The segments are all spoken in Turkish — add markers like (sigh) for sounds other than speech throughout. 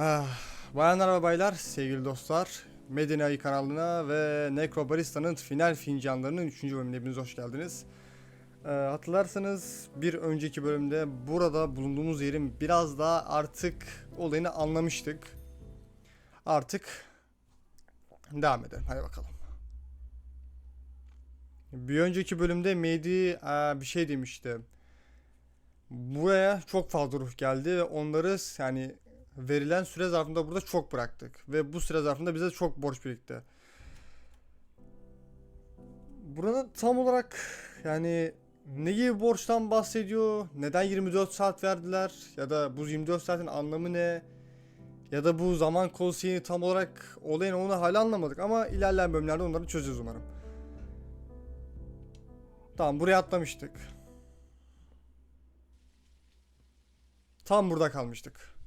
Ah, bayanlar ve baylar, sevgili dostlar, Medine Ayı kanalına ve Necrobarista'nın final fincanlarının 3. bölümüne hepiniz hoş geldiniz. Ee, hatırlarsanız bir önceki bölümde burada bulunduğumuz yerin biraz daha artık olayını anlamıştık. Artık devam edelim, hadi bakalım. Bir önceki bölümde Mehdi e, bir şey demişti. Buraya çok fazla ruh geldi ve onları yani verilen süre zarfında burada çok bıraktık. Ve bu süre zarfında bize çok borç birikti. Burada tam olarak yani ne gibi borçtan bahsediyor? Neden 24 saat verdiler? Ya da bu 24 saatin anlamı ne? Ya da bu zaman konseyini tam olarak olayın onu hala anlamadık ama ilerleyen bölümlerde onları çözeceğiz umarım. Tamam buraya atlamıştık. Tam burada kalmıştık.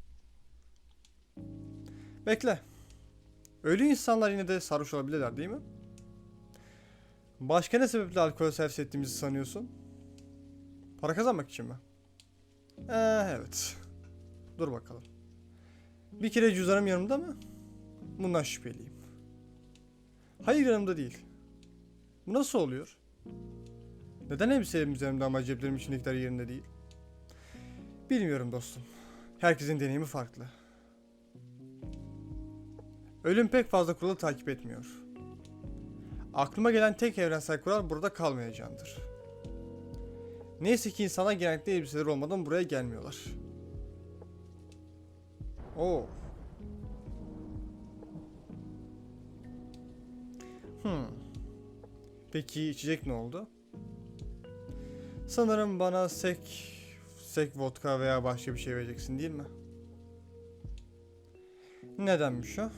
Bekle. Ölü insanlar yine de sarhoş olabilirler değil mi? Başka ne sebeple alkol servis ettiğimizi sanıyorsun? Para kazanmak için mi? Ee, evet. Dur bakalım. Bir kere cüzdanım yanımda mı? Bundan şüpheliyim. Hayır yanımda değil. Bu nasıl oluyor? Neden elbiselerim üzerimde ama ceplerim içindekiler yerinde değil? Bilmiyorum dostum. Herkesin deneyimi farklı. Ölüm pek fazla kuralı takip etmiyor. Aklıma gelen tek evrensel kural burada kalmayacağındır. Neyse ki insanlar genellikle elbiseleri olmadan buraya gelmiyorlar. Oo. Hmm. Peki içecek ne oldu? Sanırım bana sek, sek vodka veya başka bir şey vereceksin değil mi? Nedenmiş o?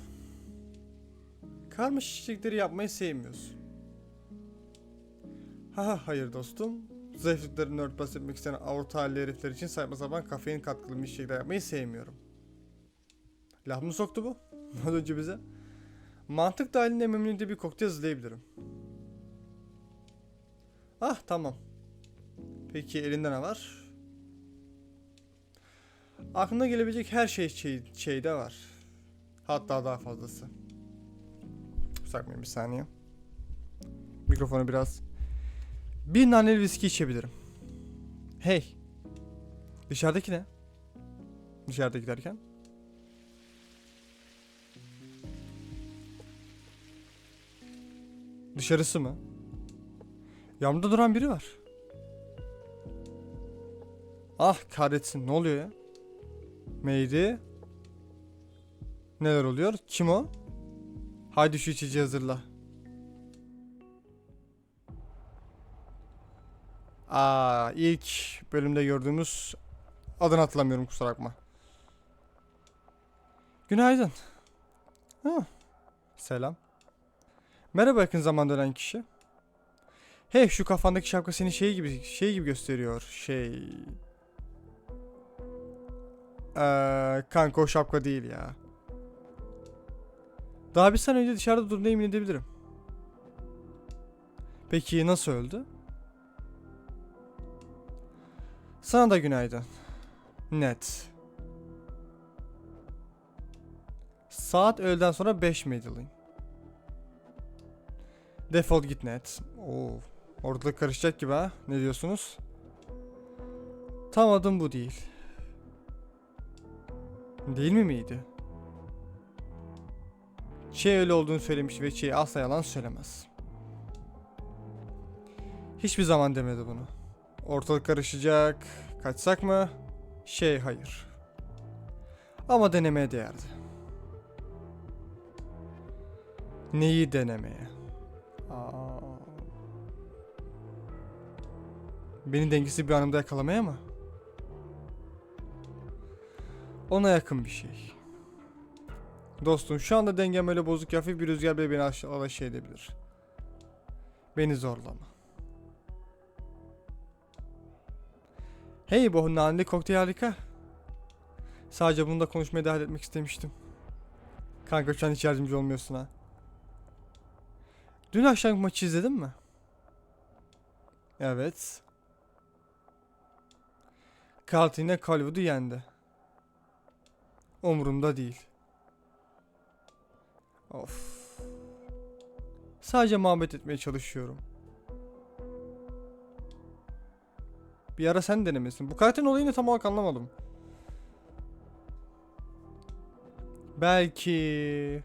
Karmaşık çiçekleri yapmayı sevmiyorsun. Ha ha, hayır dostum. Zayıflıklarını örtbas etmek isteyen halli herifler için saçma sapan kafein katkılı milkshake'ler yapmayı sevmiyorum. Laf mı soktu bu? (laughs) Az önce bize. Mantık dahilinde memnuniyetli bir kokteyl hazırlayabilirim. Ah tamam. Peki elinde ne var? Aklına gelebilecek her şey şeyde var. Hatta daha fazlası. Sakmayın bir saniye. Mikrofonu biraz. Bir naneli viski içebilirim. Hey. Dışarıdaki ne? Dışarıdaki derken? Dışarısı mı? Yanımda duran biri var. Ah kahretsin ne oluyor ya? Meydi. Neler oluyor? Kim o? Haydi şu içeceği hazırla. Aa ilk bölümde gördüğümüz adını hatırlamıyorum kusura bakma. Günaydın. Ha, selam. Merhaba yakın zamanda dönen kişi. Hey şu kafandaki şapka seni şey gibi şey gibi gösteriyor. Şey. Eee kanka o şapka değil ya. Daha bir sene önce dışarıda durduğuna emin edebilirim. Peki nasıl öldü? Sana da günaydın. Net. Saat öğleden sonra 5 Madeline. Defol git net. Oo, ortalık karışacak gibi ha. Ne diyorsunuz? Tam adım bu değil. Değil mi miydi? Şey öyle olduğunu söylemiş ve şey asla yalan söylemez. Hiçbir zaman demedi bunu. Ortalık karışacak. Kaçsak mı? Şey hayır. Ama denemeye değerdi. Neyi denemeye? Aa. Beni dengesiz bir anımda yakalamaya mı? Ona yakın bir şey. Dostum şu anda dengem öyle bozuk hafif bir rüzgar bile beni aşağı şey edebilir. Beni zorlama. Hey bu naneli kokteyl harika. Sadece bunda konuşmaya dahil etmek istemiştim. Kanka şu an hiç yardımcı olmuyorsun ha. Dün akşam maçı izledin mi? Evet. Carlton yine Colwood'u yendi. Umurumda değil. Of. Sadece muhabbet etmeye çalışıyorum. Bir ara sen denemesin. Bu karakterin olayını tam olarak anlamadım. Belki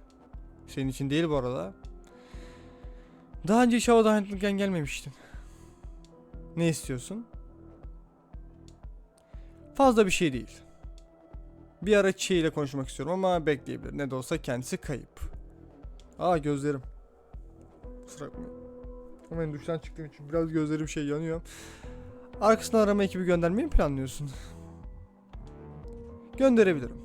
senin için değil bu arada. Daha önce havada hayattayken gelmemiştin. Ne istiyorsun? Fazla bir şey değil. Bir ara Çiğ ile konuşmak istiyorum ama bekleyebilir. Ne de olsa kendisi kayıp. Aa gözlerim. Kusura bakmayın. Hemen duştan çıktığım için biraz gözlerim şey yanıyor. Arkasına arama ekibi göndermeyi mi planlıyorsun? Gönderebilirim.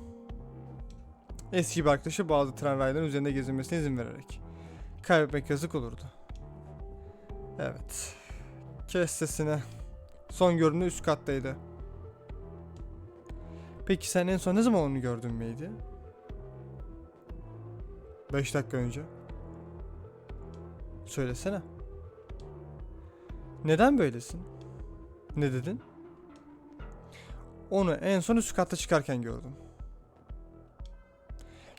Eski bir arkadaşı bazı tren raylarının üzerinde gezinmesine izin vererek. Kaybetmek yazık olurdu. Evet. Kes sesini. Son görünümü üst kattaydı. Peki sen en son ne zaman onu gördün miydi? 5 dakika önce. Söylesene. Neden böylesin? Ne dedin? Onu en son üst katta çıkarken gördüm.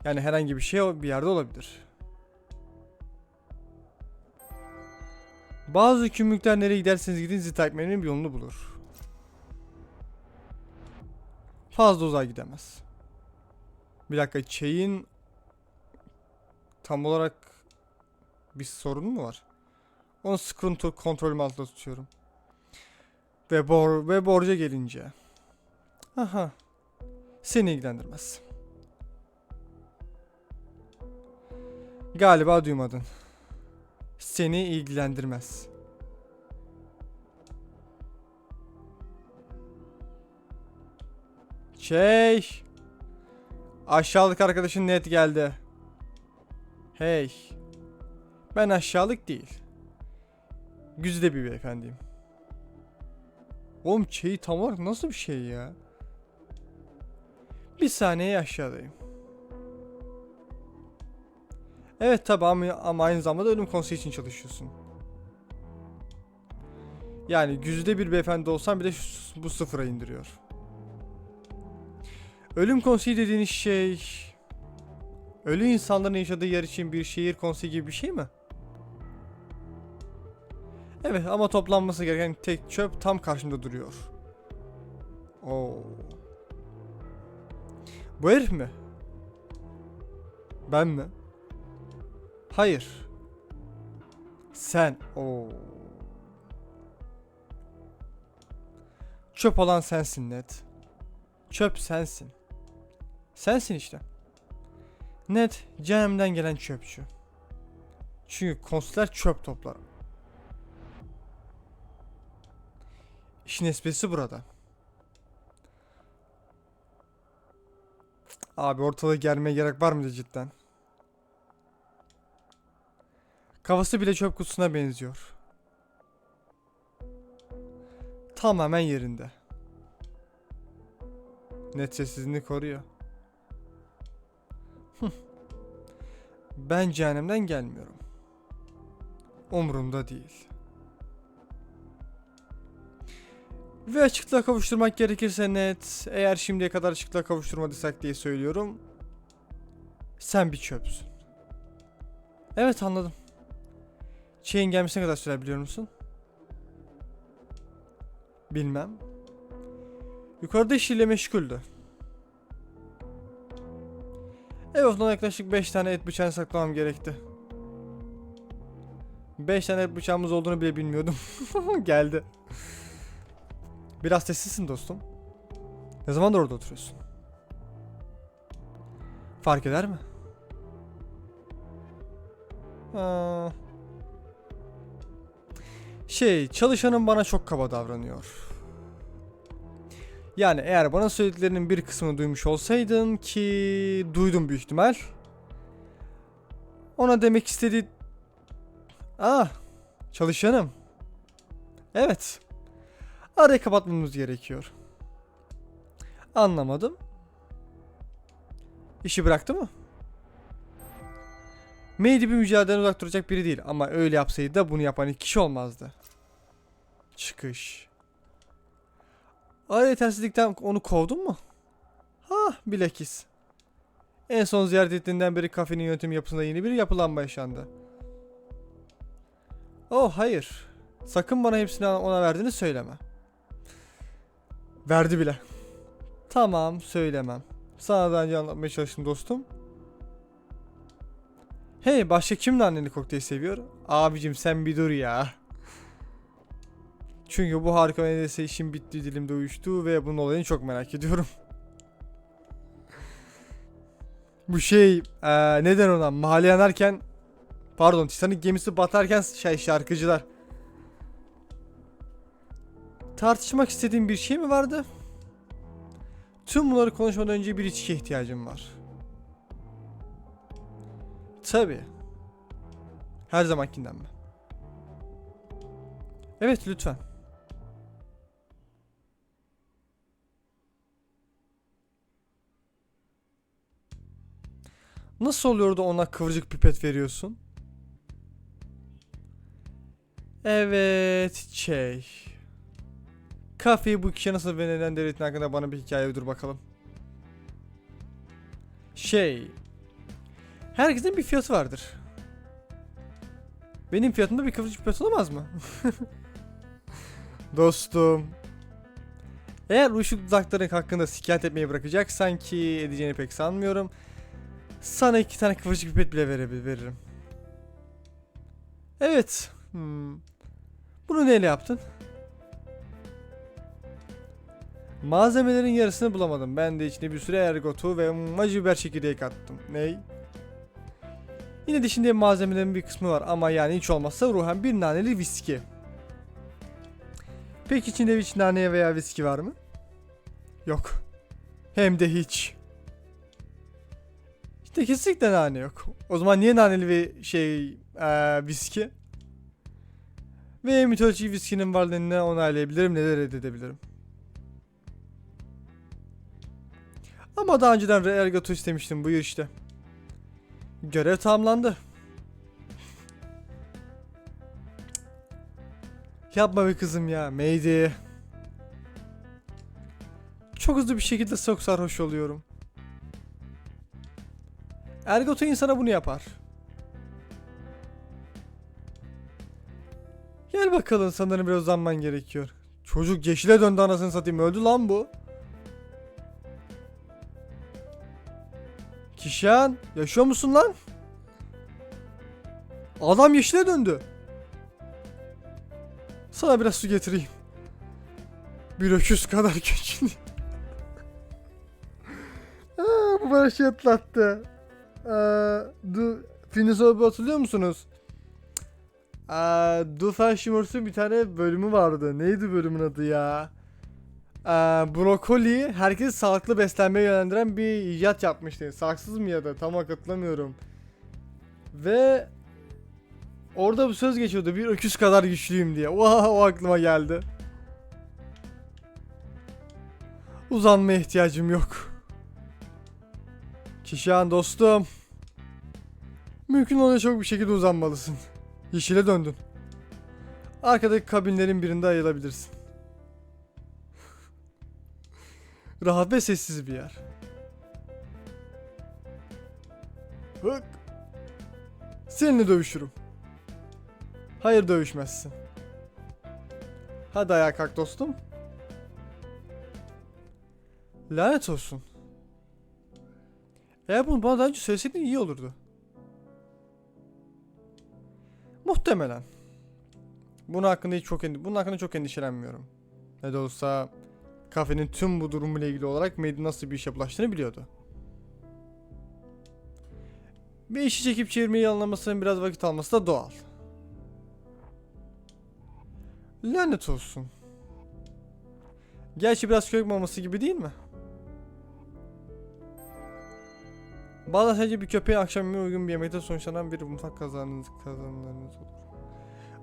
Yani herhangi bir şey bir yerde olabilir. Bazı hükümlükler nereye giderseniz gidin sizi takip bir yolunu bulur. Fazla uzağa gidemez. Bir dakika şeyin tam olarak bir sorun mu var? Onu sıkıntı kontrolüm altında tutuyorum. Ve bor ve borca gelince. Aha. Seni ilgilendirmez. Galiba duymadın. Seni ilgilendirmez. Şey. Aşağılık arkadaşın net geldi. Hey. Ben aşağılık değil. Güzide bir beyefendiyim. Oğlum çeyi tam olarak nasıl bir şey ya? Bir saniye aşağıdayım. Evet tabi ama, ama aynı zamanda ölüm konseyi için çalışıyorsun. Yani güzide bir beyefendi olsan şu- bu sıfıra indiriyor. Ölüm konseyi dediğiniz şey... Ölü insanların yaşadığı yer için bir şehir konseyi gibi bir şey mi? Evet ama toplanması gereken tek çöp tam karşımda duruyor. Oo. Bu herif mi? Ben mi? Hayır. Sen. Oo. Çöp olan sensin Ned. Çöp sensin. Sensin işte. Ned cehennemden gelen çöpçü. Çünkü konsler çöp toplar. İşin esprisi burada. Abi ortalığı germeye gerek var mıydı cidden? Kafası bile çöp kutusuna benziyor. Tamamen yerinde. Net sessizliğini koruyor. (laughs) Ben cehennemden gelmiyorum. Umurumda değil. Ve açıklığa kavuşturmak gerekirse net, eğer şimdiye kadar açıklığa kavuşturmadıysak diye söylüyorum. Sen bir çöpsün. Evet anladım. Şeyin gelmesine kadar sürer biliyor musun? Bilmem. Yukarıda işiyle meşguldü. Ondan yaklaşık 5 tane et bıçağını saklamam gerekti. 5 tane et bıçağımız olduğunu bile bilmiyordum. (laughs) Geldi. Biraz sessizsin dostum. Ne zamandır orada oturuyorsun? Fark eder mi? Aa. Şey, çalışanım bana çok kaba davranıyor. Yani eğer bana söylediklerinin bir kısmını duymuş olsaydın ki duydum büyük ihtimal. Ona demek istediği... Ah, çalışanım. Evet. Arayı kapatmamız gerekiyor. Anlamadım. İşi bıraktı mı? Meydi bir mücadeleden uzak duracak biri değil ama öyle yapsaydı da bunu yapan iki kişi olmazdı. Çıkış. Araya yetersizlikten onu kovdun mu? Ha bilakis. En son ziyaret ettiğinden beri kafenin yönetim yapısında yeni bir yapılanma yaşandı. Oh hayır. Sakın bana hepsini ona verdiğini söyleme. Verdi bile. Tamam söylemem. Sana daha önce anlatmaya çalıştım dostum. Hey başka kim anneni kokteyl seviyor? Abicim sen bir dur ya. Çünkü bu harika neredeyse işin bittiği dilimde uyuştu ve bunun olayını çok merak ediyorum. (laughs) bu şey eee, neden ona mahalle yanarken pardon Titanic gemisi batarken şey şarkıcılar. Tartışmak istediğin bir şey mi vardı? Tüm bunları konuşmadan önce bir içkiye ihtiyacım var. Tabi. Her zamankinden mi? Evet lütfen. Nasıl oluyor da ona kıvırcık pipet veriyorsun? Evet, şey. Kafeyi bu kişiye nasıl ve neden devrettiğin hakkında bana bir hikaye uydurur bakalım. Şey. Herkesin bir fiyatı vardır. Benim fiyatımda bir kıvırcık pipet olamaz mı? (laughs) Dostum. Eğer uyuşuk dudakların hakkında şikayet etmeyi bırakacaksan ki edeceğini pek sanmıyorum. Sana iki tane kıvırcık pipet bile verebil veririm. Evet. Hmm. Bunu neyle yaptın? Malzemelerin yarısını bulamadım. Ben de içine bir süre ergotu ve macı biber çekirdeği kattım. Ney? Yine de içinde malzemelerin bir kısmı var ama yani hiç olmazsa ruhen bir naneli viski. Peki içinde hiç nane veya viski var mı? Yok. Hem de hiç. İşte kesinlikle nane yok. O zaman niye naneli bir şey eee viski? Ve mitolojik viskinin varlığını onaylayabilirim ne de reddedebilirim. Ama daha önceden Ergat'u istemiştim buyur işte. Görev tamamlandı. Yapma be kızım ya. Meydi. Çok hızlı bir şekilde çok sarhoş oluyorum. Ergotu insana bunu yapar. Gel bakalım sanırım biraz uzanman gerekiyor. Çocuk yeşile döndü anasını satayım öldü lan bu. Kişan yaşıyor musun lan? Adam yeşile döndü. Sana biraz su getireyim. Bir öküz kadar (laughs) güçlü. Aa, bu bana şey atlattı. Du, Phineas O'Brien hatırlıyor musunuz? Aa, Doofenshmirtz'ın bir tane bölümü vardı. Neydi bölümün adı ya? Aa, brokoli herkes sağlıklı beslenmeye yönlendiren bir icat yapmıştı. Sağlıksız mı ya da tam hatırlamıyorum. Ve orada bu söz geçiyordu. Bir öküz kadar güçlüyüm diye. O aklıma geldi. Uzanmaya ihtiyacım yok. Kişihan dostum. Mümkün olan çok bir şekilde uzanmalısın. Yeşile döndün. Arkadaki kabinlerin birinde ayılabilirsin. Rahat ve sessiz bir yer. Bak. Seninle dövüşürüm. Hayır dövüşmezsin. Hadi ayağa kalk dostum. Lanet olsun. Eğer bunu bana daha önce söyleseydin iyi olurdu. Muhtemelen. Bunun hakkında hiç çok endi bunun hakkında çok endişelenmiyorum. Ne de olsa kafenin tüm bu durumuyla ilgili olarak Maid'in nasıl bir işe bulaştığını biliyordu. Bir işi çekip çevirmeyi anlamasının biraz vakit alması da doğal. Lanet olsun. Gerçi biraz kök maması gibi değil mi? Bazen sadece bir köpeğin akşam yemeğine uygun bir yemekte sonuçlanan bir mutfak kazanınız kazanlarınız olur.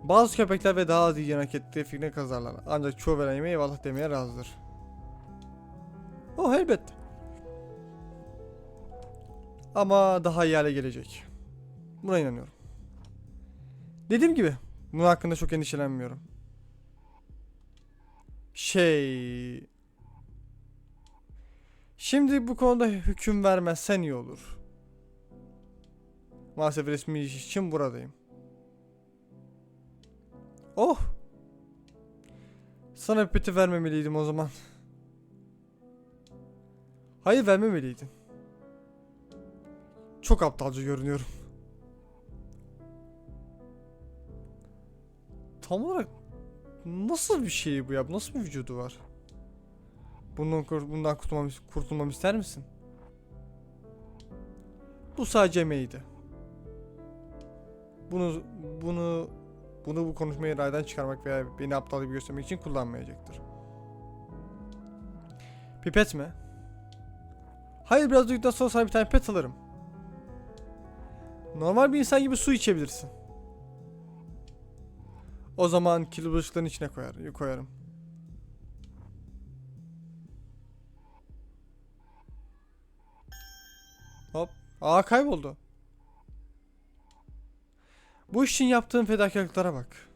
Bazı köpekler ve daha az iyi hak ettiği fikrine kazarlar. Ancak çoğu veren yemeğe eyvallah demeye razıdır. Oh elbette. Ama daha iyi hale gelecek. Buna inanıyorum. Dediğim gibi bunun hakkında çok endişelenmiyorum. Şey... Şimdi bu konuda hüküm vermezsen iyi olur. Maalesef resmi iş için buradayım. Oh! Sana peti vermemeliydim o zaman. Hayır vermemeliydin. Çok aptalca görünüyorum. Tam olarak nasıl bir şey bu ya? Nasıl bir vücudu var? Bundan, bundan kurtulmam, kurtulmamı ister misin? Bu sadece meydi. Bunu bunu bunu bu konuşmayı raydan çıkarmak veya beni aptal gibi göstermek için kullanmayacaktır. Pipet mi? Hayır biraz duyduktan sonra sana bir tane pipet alırım. Normal bir insan gibi su içebilirsin. O zaman bulaşıkların içine koyar, koyarım. Hop. Aa kayboldu. Bu iş için yaptığın fedakarlıklara bak.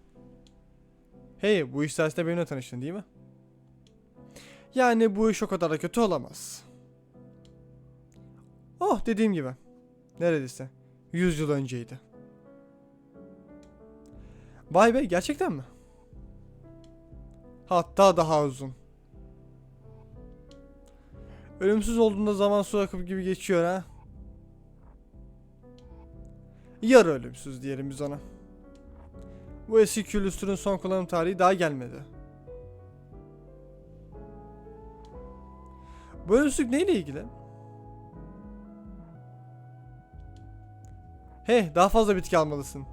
Hey bu iş sayesinde benimle tanıştın değil mi? Yani bu iş o kadar da kötü olamaz. Oh dediğim gibi. Neredeyse. 100 yıl önceydi. Vay be gerçekten mi? Hatta daha uzun. Ölümsüz olduğunda zaman su akıp gibi geçiyor ha. Yarı ölümsüz diyelim biz ona. Bu eski külüstürün son kullanım tarihi daha gelmedi. Bu ölümsüzlük neyle ilgili? Hey daha fazla bitki almalısın.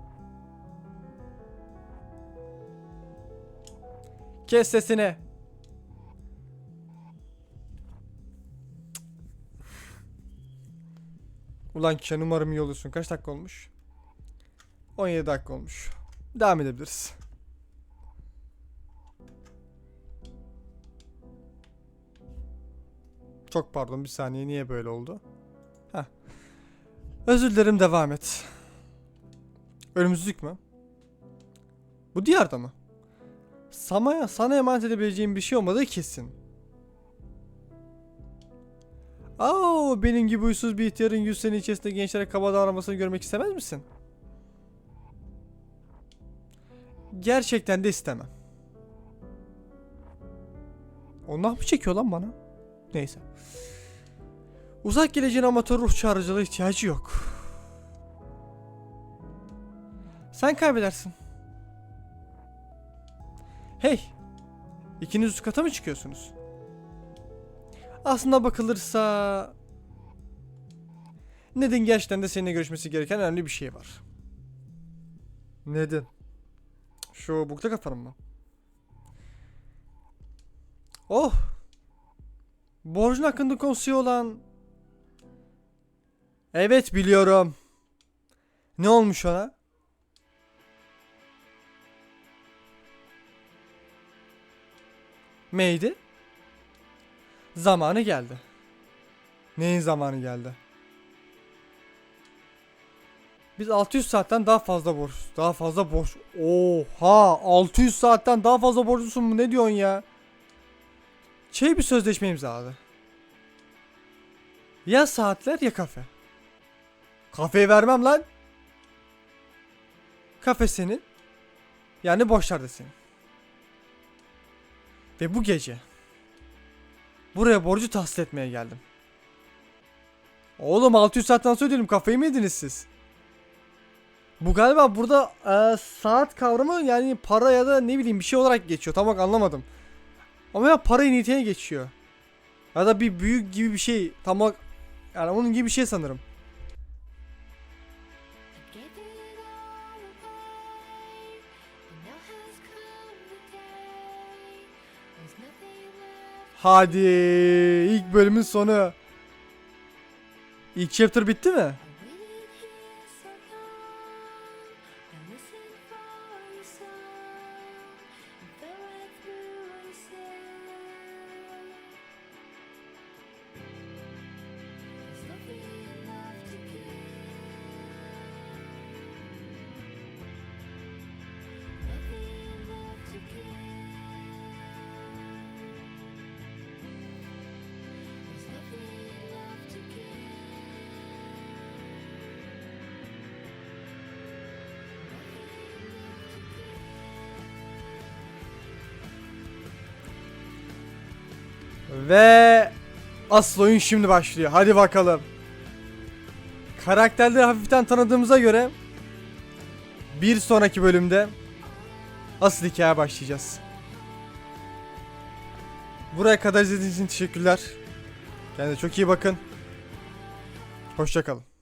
Kes sesini. Ulan Ken umarım iyi olursun. Kaç dakika olmuş? 17 dakika olmuş. Devam edebiliriz. Çok pardon bir saniye niye böyle oldu? Heh. Özür dilerim devam et. Ölümsüzlük mü? Bu diyarda mı? Sana, sana emanet edebileceğim bir şey olmadığı kesin. Aa, benim gibi uysuz bir ihtiyarın 100 sene içerisinde gençlere kaba davranmasını görmek istemez misin? Gerçekten de istemem. Ondan mı çekiyor lan bana? Neyse. Uzak geleceğin amatör ruh çağrıcılığı ihtiyacı yok. Sen kaybedersin. Hey! İkiniz üst kata mı çıkıyorsunuz? Aslında bakılırsa... Ned'in gerçekten de seninle görüşmesi gereken önemli bir şey var. Ned'in? Şu bukta kafanın mı? Oh! Borcun hakkında konuşuyor olan... Evet biliyorum. Ne olmuş ona? Neydi? Zamanı geldi. Neyin zamanı geldi? Biz 600 saatten daha fazla borç. Daha fazla borç. Oha! 600 saatten daha fazla borçlusun mu? Ne diyorsun ya? Şey bir sözleşme imzaladı. Ya saatler ya kafe. Kafeyi vermem lan. Kafe senin. Yani borçlar da senin. Ve bu gece buraya borcu tahsil etmeye geldim. Oğlum 600 saatten sonra diyorum kafayı mı yediniz siz? Bu galiba burada e, saat kavramı yani para ya da ne bileyim bir şey olarak geçiyor. Tam olarak anlamadım. Ama ya para niteliğine geçiyor. Ya da bir büyük gibi bir şey. Tam olarak yani onun gibi bir şey sanırım. Hadi ilk bölümün sonu. İlk chapter bitti mi? Ve asıl oyun şimdi başlıyor. Hadi bakalım. Karakterleri hafiften tanıdığımıza göre bir sonraki bölümde asıl hikaye başlayacağız. Buraya kadar izlediğiniz için teşekkürler. Kendinize çok iyi bakın. Hoşçakalın.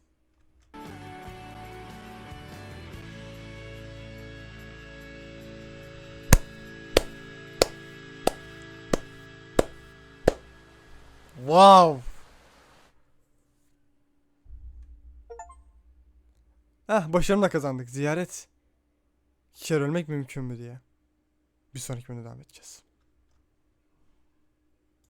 Wow. Heh başarımla kazandık. Ziyaret. İki ölmek mümkün mü diye. Bir sonraki bölümde devam edeceğiz.